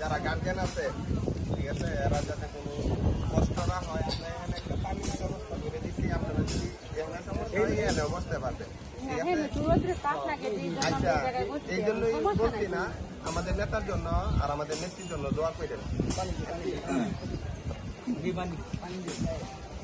যারা গার্জেন আছে ঠিক আছে এরা কোনো কষ্ট না হয় আমরা করে আপনারা যদি এখানে সমস্যা হয় আচ্ছা এই জন্যই বলছি না আমাদের নেতার জন্য আর আমাদের নেত্রীর জন্য দোয়া করেন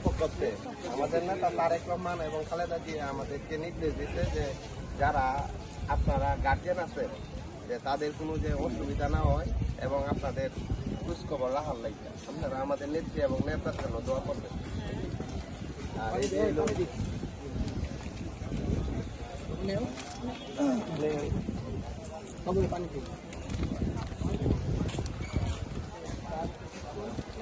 পক্ষ থেকে। আমাদের নেতা তারেক রহমান এবং খালেদা জিয়া আমাদেরকে নির্দেশ দিচ্ছে যে যারা আপনারা গার্জেন আছেন যে তাদের কোনো যে অসুবিধা না হয় এবং আপনাদের খোঁজখবর রাখার লাগে আপনারা আমাদের নেত্রী এবং নেতার জন্য দোয়া করবেন। আর এই যে হলো-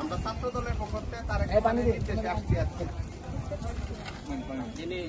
আমরা ছাত্র দলের পক্ষ থেকে তার একটা নির্দেশে আসছি আজকে। যিনি